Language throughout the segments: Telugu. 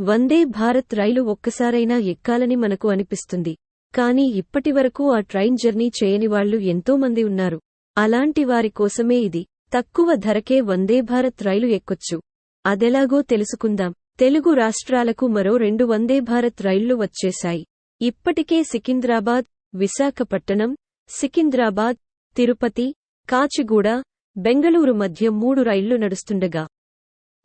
వందే భారత్ రైలు ఒక్కసారైనా ఎక్కాలని మనకు అనిపిస్తుంది. కానీ ఇప్పటివరకు ఆ ట్రైన్ జర్నీ చేయనివాళ్ళు ఎంతోమంది ఎంతో మంది ఉన్నారు. అలాంటి వారి కోసమే ఇది. తక్కువ ధరకే వందే భారత్ రైలు ఎక్కొచ్చు. అదెలాగో తెలుసుకుందాం. తెలుగు రాష్ట్రాలకు మరో రెండు వందే భారత్ రైళ్ళు వచ్చేశాయి. ఇప్పటికే సికింద్రాబాద్ విశాఖపట్టణం సికింద్రాబాద్ తిరుపతి కాచిగూడ బెంగళూరు మధ్య మూడు రైళ్ళు నడుస్తుండగా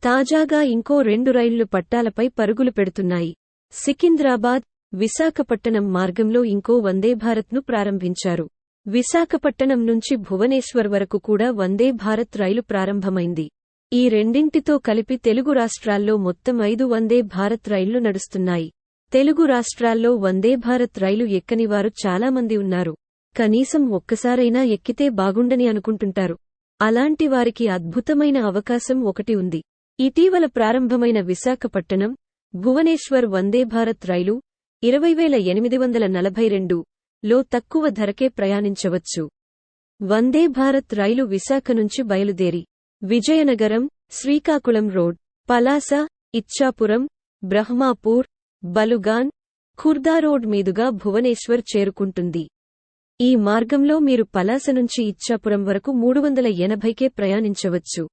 తాజాగా ఇంకో రెండు రైళ్ళు పట్టాలపై పరుగులు పెడుతున్నాయి. సికింద్రాబాద్ విశాఖపట్టణం మార్గంలో ఇంకో వందే భారత్ను ప్రారంభించారు. విశాఖపట్టణం నుంచి భువనేశ్వర్ వరకు కూడా వందే భారత్ రైలు ప్రారంభమైంది. ఈ రెండింటితో కలిపి తెలుగు రాష్ట్రాల్లో మొత్తం ఐదు వందే భారత్ రైళ్ళు నడుస్తున్నాయి. తెలుగు రాష్ట్రాల్లో వందే భారత్ రైలు ఎక్కనివారు చాలామంది ఉన్నారు. కనీసం ఒక్కసారైనా ఎక్కితే బాగుండని అనుకుంటుంటారు. అలాంటి వారికి అద్భుతమైన అవకాశం ఒకటి ఉంది. ఇటీవల ప్రారంభమైన విశాఖపట్టణం భువనేశ్వర్ వందే భారత్ రైలు ఇరవై వేల ఎనిమిది వందల నలభై రెండు లో తక్కువ ధరకే ప్రయాణించవచ్చు. వందే భారత్ రైలు విశాఖ నుంచి బయలుదేరి విజయనగరం శ్రీకాకుళం రోడ్ పలాస ఇచ్చాపురం బ్రహ్మాపూర్ బలుగాన్ ఖుర్దా రోడ్ మీదుగా భువనేశ్వర్ చేరుకుంటుంది. ఈ మార్గంలో మీరు పలాస నుంచి ఇచ్చాపురం వరకు మూడు వందల ఎనభైకే ప్రయాణించవచ్చు.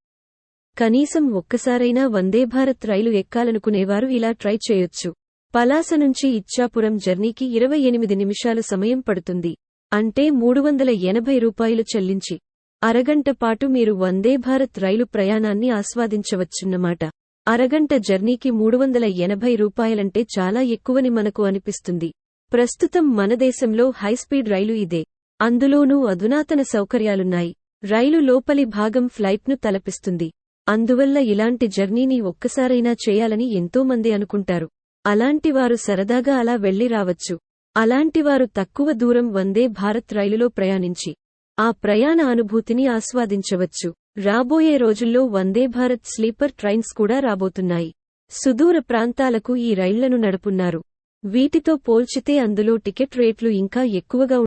కనీసం ఒక్కసారైనా వందేభారత్ రైలు ఎక్కాలనుకునేవారు ఇలా ట్రై చేయొచ్చు. పలాస నుంచి ఇచ్చాపురం జర్నీకి ఇరవై ఎనిమిది నిమిషాలు సమయం పడుతుంది. అంటే మూడు వందల ఎనభై రూపాయలు చెల్లించి అరగంట పాటు మీరు వందే భారత్ రైలు ప్రయాణాన్ని ఆస్వాదించవచ్చున్నమాట. అరగంట జర్నీకి మూడు వందల ఎనభై రూపాయలంటే చాలా ఎక్కువని మనకు అనిపిస్తుంది. ప్రస్తుతం మన దేశంలో హైస్పీడ్ రైలు ఇదే. అందులోనూ అధునాతన సౌకర్యాలున్నాయి. రైలు లోపలి భాగం ఫ్లైట్ను తలపిస్తుంది. అందువల్ల ఇలాంటి జర్నీని ఒక్కసారైనా చేయాలని ఎంతోమంది అనుకుంటారు. అలాంటివారు సరదాగా అలా వెళ్ళి రావచ్చు. అలాంటివారు తక్కువ దూరం వందే భారత్ రైలులో ప్రయాణించి ఆ ప్రయాణ అనుభూతిని ఆస్వాదించవచ్చు. రాబోయే రోజుల్లో వందే భారత్ స్లీపర్ ట్రైన్స్ కూడా రాబోతున్నాయి. సుదూర ప్రాంతాలకు ఈ రైళ్ళను నడుపున్నారు. వీటితో పోల్చితే అందులో టికెట్ రేట్లు ఇంకా ఎక్కువగా